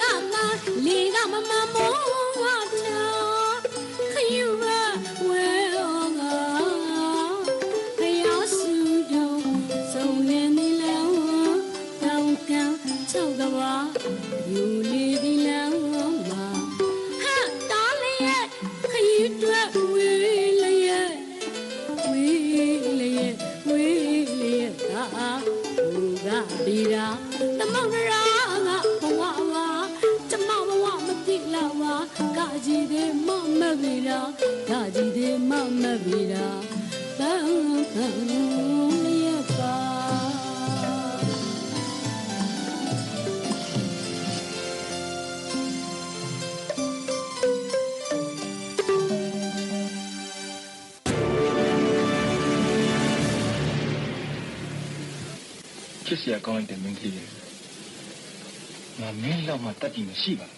ကကလေကမမမောဝတာခယူရဝဲအောင်ကဖယားစုတော့စုံလင်းနေလောတောင်းကန်းချောက်ကဘာယူလေဒီလောမှာဟာတားလေရဲ့ခယူတွေဝေးလေရဲ့ဝေးလေရဲ့ဝေးလေရဲ့သာဘူကဘီရာတမောင်ရာ ကကြီးတဲ့မမဘီရာကကြီးတဲ့မမဘီရာဘန်းဘန်းရဲ့ပါချစ်စရာကောင်းလိုက်တဲ့မင်းကြီးရဲ့ငါမင်းလောက်မှတတ်တည်မရှိပါဘူး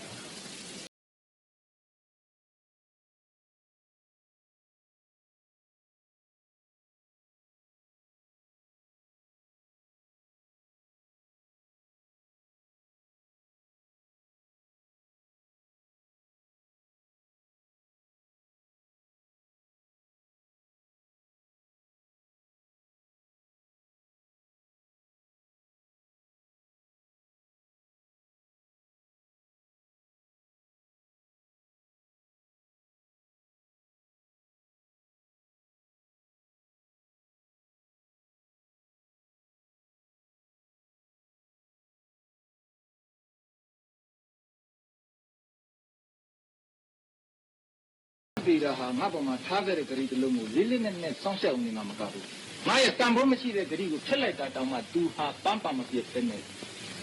ပေတာဟာငါ့ပေါ်မှာထားခဲ့တဲ့ဂရီတစ်လုံးကိုလေးလေးနက်နက်စောင့်ရှောက်နေမှာမကဘူးငါရဲ့တန်ဖိုးမရှိတဲ့ဂရီကိုဖျက်လိုက်တာတောင်မှ तू ဟာပန်းပန်းမပြည့်တဲ့နဲ့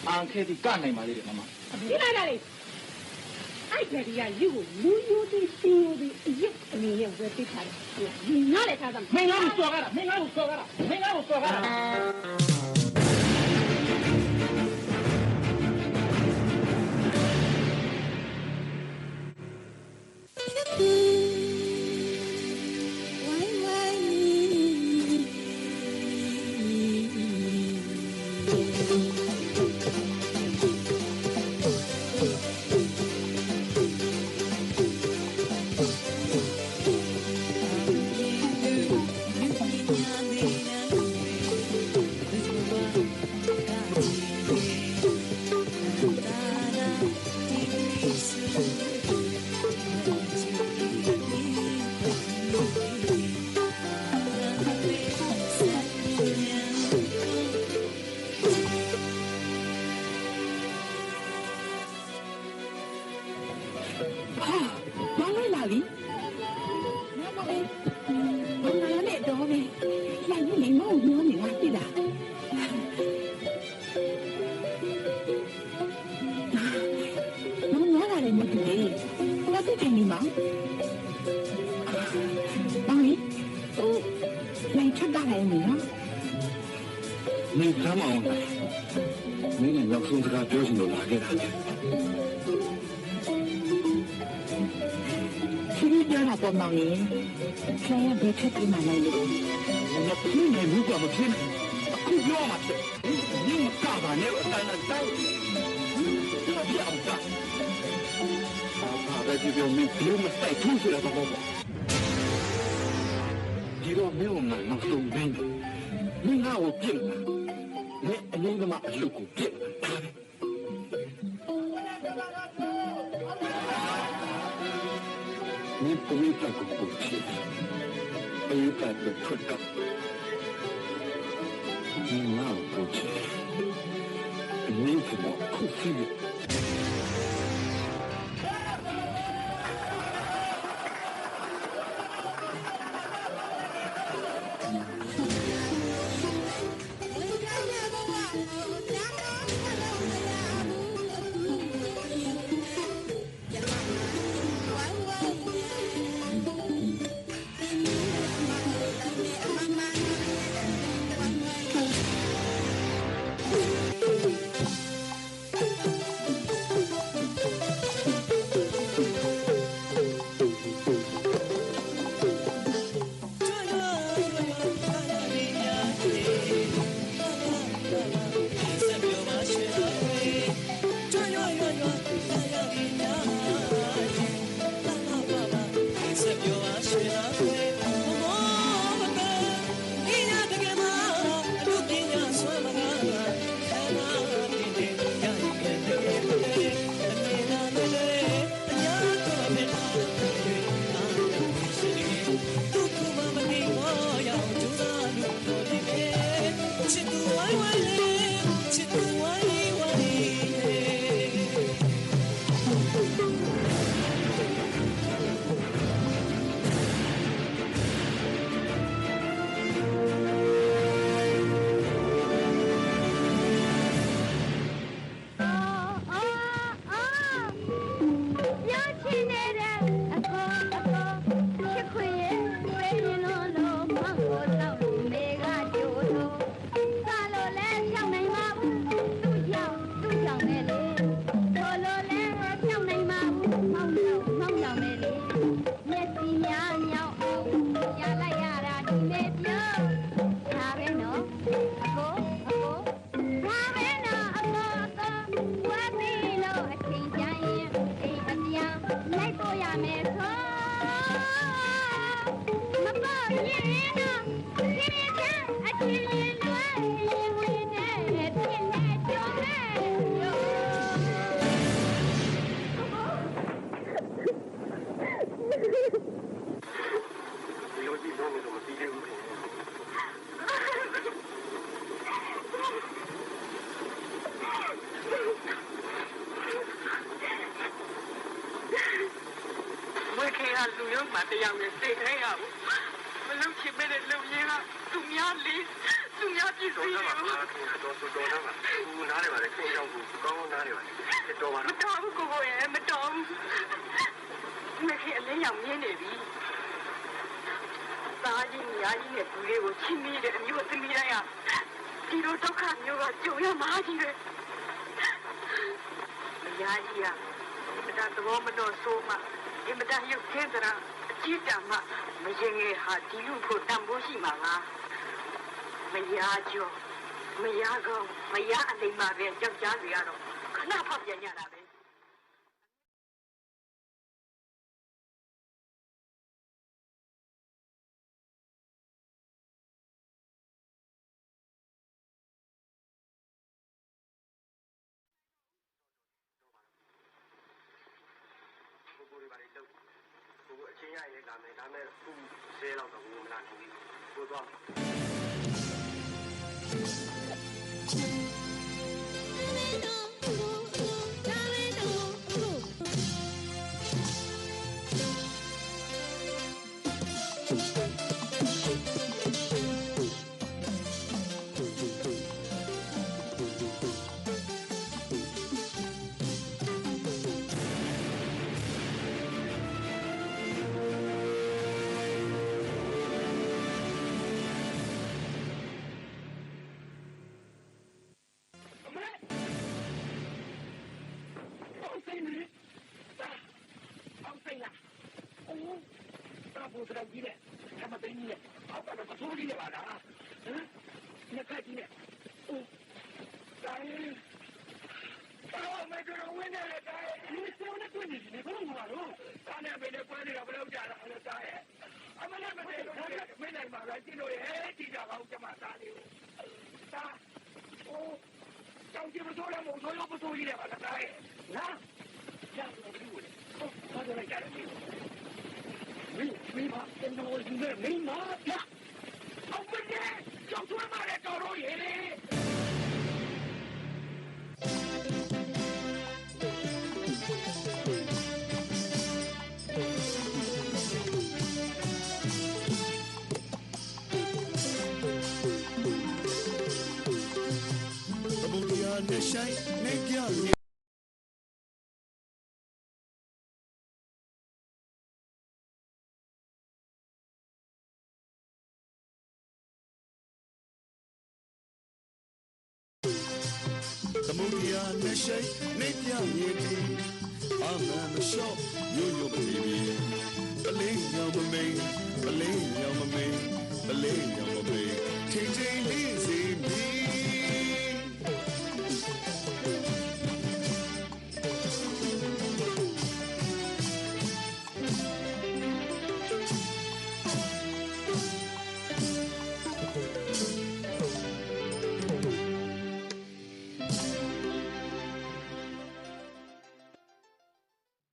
အန်ခဲဒီကနိုင်ပါလေတဲ့မမဒီလိုက်လာလေအဲ့ကြရီကလူကိုလူယူပြီးစီယူပြီးအယက်အနေနဲ့ဝယ်ပေးထားတယ်ဒီနားလေထားတာမင်းငါ့ကိုစော်ကားတာမင်းငါ့ကိုစော်ကားတာမင်းငါ့ကိုစော်ကားတာ မင်းကမ်းမအောင်လားမင်းနဲ့နောက်ဆုံးစကားပြောချင်လို့လာခဲ့တာလေခရီးပြတာပေါ်မောင်ရင်ဆရာဘယ်ထက်ပြမှလိုက်လို့မဖြစ်နိုင်ဘူးကမဖြစ်နိုင်အခုပြောမှဖြစ်မင်းကပါနဲ့အတိုင်းအတိုင်းပြောပြအောင်ကဘာပဲပြောမင်းဘလို့မတိုက်ထုံးဆိုတာတော့ပေါ့ဒီတော့မင်းကနောက်ဆုံးဘင်းမင်းငါ့ကိုပြစ်လာ မင်းအလုံးသမားအလုပ်ကိုပြစ်လာဒါပဲမင်းပရိသတ်ကိုပို့ချင်ပရိသတ်ကိုထွက်တော့ဒီမှာပို့ချင်မင်းကခုစီး လူရုံမှာတရားနဲ့စိတ်ထဲရဘူးမလုံချင်မဲ့တဲ့လူရင်းကသူများလေးသူများပြည့်စုံတော်ရတော့ဘူးပါခင်ဗျာတော်တော်တော်တော့ပါဘူးနားနေပါလေခင်ဗျာကိုကောင်းကောင်းနားနေပါလေတော်ပါမတော့တော်ဘူးကိုကိုရဲ့မတော်ဘူးဝေခေအလင်းရောင်မြင်နေပြီသားကြီးညာကြီးနဲ့ဘူးလေးကိုချင်းမိတဲ့အမျိုးသမီးတိုင်းကဒီလိုဒုက္ခမျိုးကကြုံရမှာကြီးပဲမယားကြီးကဒါတော့မတော်ဆိုးမှအင်မတန်ရုပ်ခဲသလားအ ကြည့်တမ်းမှမရင်ငယ်ဟာဒီလူဖို့တန်ဖိုးရှိမှာလားမရကြောမရကောင်းမရအလိမ္မာပဲကြောက်ကြားတွေကတော့ခဏဖောက်ပြန်ရတာပဲ ကိုအချင်းရရင်လာမယ်ဒါမဲ့ခုဆဲတော့တော့မလာဘူးကိုတော့ ဘာလို့တော့ကြီးလဲဆမသိကြီးလဲအောက်ကတော့ဆိုးကြီးလဲပါလားဟမ်ညခကြီးလဲအိုးတိုင်းအော်မကတော့ဝင်နေတယ်တိုင်းဒီစောနဲ့တွေ့နေတယ်ဘယ်လိုမှာလို့တာနဲ့ပဲနဲ့ပွဲနေတာဘယ်လိုကြတာလဲတိုင်းအမလည်းမသိဘူးမင်းနိုင်ပါလားကြည့်လို့ရဲကြည့်ကြပါဦးကျမသားလေးကိုတာအိုးတောင်ကြည့်မစိုးလည်းမစိုးရောမစိုးကြီးလဲပါလားတိုင်းနော် ya lo digo oh vaya la cara mío mi mi ma que no es de mi ma ya hombre yo tu madre toro yere သမုဒ္ဒရာနဲ့ဆိုင်နေကြရ သမုဒ္ဒရာနဲ့ဆိုင်နေကြရည်အမှန်မလျှော့ရိုးရိုးပလီပီပလင်းရောင်မမိန်ပလင်းရောင်မမိန်ပလင်းရောင်မမိန်ချိန်